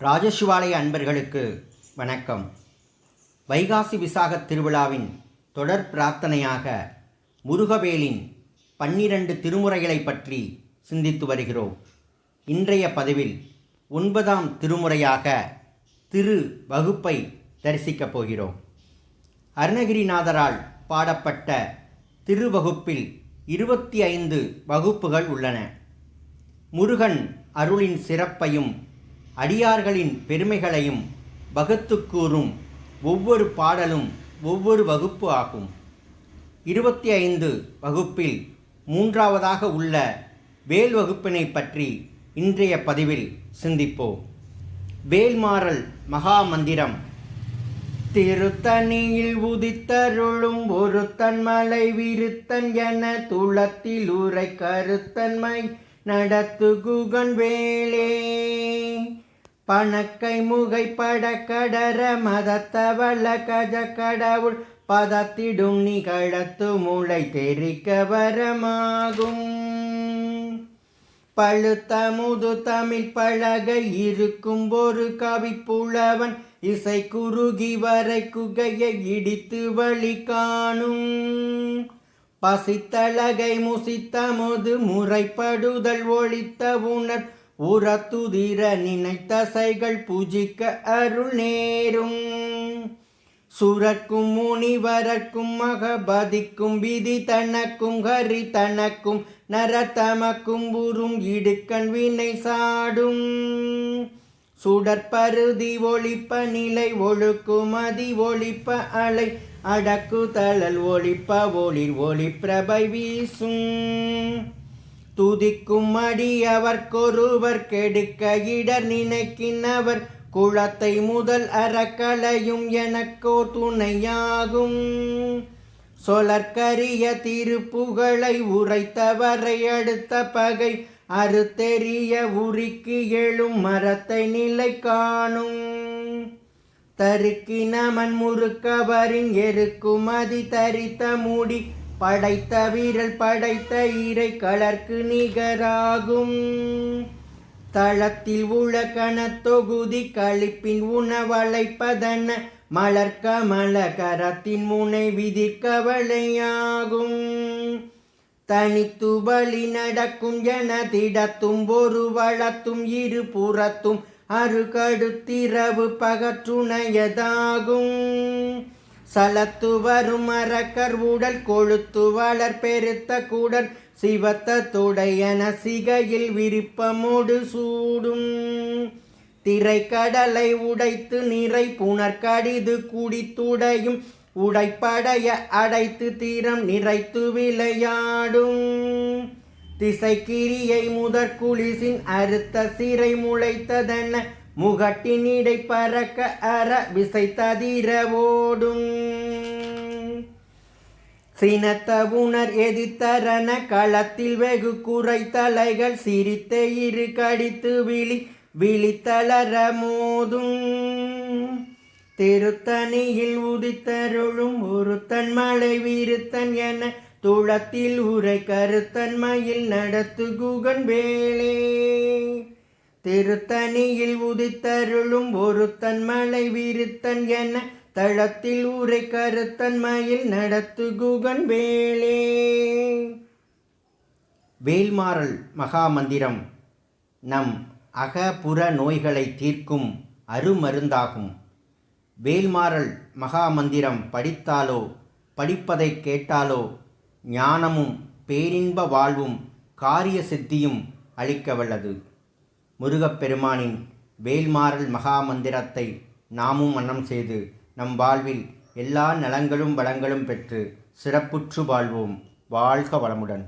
ராஜசிவாலய அன்பர்களுக்கு வணக்கம். வைகாசி விசாக திருவிழாவின் தொடர் பிரார்த்தனையாக முருகவேலின் பன்னிரண்டு திருமுறைகளை பற்றி சிந்தித்து வருகிறோம். இன்றைய பதிவில் ஒன்பதாம் திருமுறையாக திரு வகுப்பை தரிசிக்கப் போகிறோம். அருணகிரிநாதரால் பாடப்பட்ட திருவகுப்பில் இருபத்தி ஐந்து வகுப்புகள் உள்ளன. முருகன் அருளின் சிறப்பையும் அடியார்களின் பெருமைகளையும் வகுத்துக்கூறும் ஒவ்வொரு பாடலும் ஒவ்வொரு வகுப்பு ஆகும். இருபத்தி ஐந்து வகுப்பில் மூன்றாவதாக உள்ள வேல் வகுப்பினை பற்றி இன்றைய பதிவில் சிந்திப்போம். வேல்மாறல் மகாமந்திரம். திருத்தணியில் உதித்தருளும் ஒருத்தன் மலை விருத்தன் என துளத்தில் உரை கருத்தன்மை நடத்து குகன் வேலே. பணக்கை முகைப்பட கடர மதத்தவள கஜ கடவுள் பதத்திடும் நிகழத்து முளை தெரிக்க வரமாகும். பழுத்த முது தமிழ் பழக இருக்கும் ஒரு கவி புலவன் இசை குறுகி வரை குகையை இடித்து வழி காணும். பசித்தழகை முசித்த முது முறைப்படுதல் ஒழித்த உணர் உரத்துதிர நினைத்தசைகள் பூஜிக்க அருள் நேரும். சுரக்கும் முனிவரக்கும் மகபதிக்கும் விதி தனக்கும் ஹரி தனக்கும் நரத்தமக்கும் உறும் இடுக்கண் வினை சாடும். சுடற்பருதி ஒழிப்ப நிலை ஒழுக்கும் அதி ஒளிப்ப அலை அடக்கு தழல் ஒழிப்ப ஒளிர் ஒளி பிரபை வீசும். துதிக்கும் அடி அவர்க்கொருவர் கெடுக்க இடர் நினைக்கின்றவர் குளத்தை முதல் அறக்கலையும் எனக்கோ துணையாகும். சொலற்கரிய திருப்புகளை உரைத்தவரை அடுத்த பகை அறுத்தெறிய உரிக்கு எழும் மரத்தை நிலை காணும். தருக்கினமன் முறுக்கவரின் எருக்குமதி தரித்த மூடி படைத்த வீரல் படைத்த இறை கலர்க்கு நிகராகும். தளத்தில் உழக்கண தொகுதி கழிப்பின் உணவழைப்பதன மலர்க்க மலகரத்தின் முனை விதிக்கவளையாகும் தனித்து வழி நடக்கும் ஜனதிடத்தும் ஒரு வளத்தும் இரு புறத்தும் அருகடுத்திரவு பகற்றுணையதாகும். சலத்து வரும் அரக்கர் உடல் கொழுத்து வளர் பெருத்த கூடல் சிவத்த துடையன சிகையில் விருப்பமோடு சூடும். திரைக்கடலை உடைத்து நிறை புனர்கடிது குடித்துடையும் உடைப்படைய அடைத்து தீரம் நிறைத்து விளையாடும். திசைக்கிரியை முதற் குளிசின் அறுத்த சிறை முளைத்ததென முகட்டினிடை பறக்க அற விசை ததிர ஓடும் சினத்த உணர் எதிர்த்தரன களத்தில் வெகு குறை தலைகள் சிரித்த இரு கடித்து விழி விழித்தளர மோதும். திருத்தணியில் உதித்தருளும் ஒருத்தன் மலை விருத்தன் என துளத்தில் உரை கருத்தன்மையில் நடத்து குகன் வேலே. திருத்தணியில் உதித்தருளும் ஒருத்தன் மலை விருத்தன் என தளத்தில் ஊரை கருத்தன்மையில் நடத்து குகன் வேலே. வேல்மாறல் மகாமந்திரம். நம் அகபுற நோய்களை தீர்க்கும் அருமருந்தாகும். வேல்மாறல் மகாமந்திரம் படித்தாலோ படிப்பதை கேட்டாலோ ஞானமும் பேரின்ப வாழ்வும் காரிய சித்தியும் அளிக்க வல்லது. முருகப்பெருமானின் வேல்மாறல் மகாமந்திரத்தை நாமும் மன்னம் செய்து நம் வாழ்வில் எல்லா நலங்களும் வளங்களும் பெற்று சிறப்புற்று வாழ்வோம். வாழ்க வளமுடன்.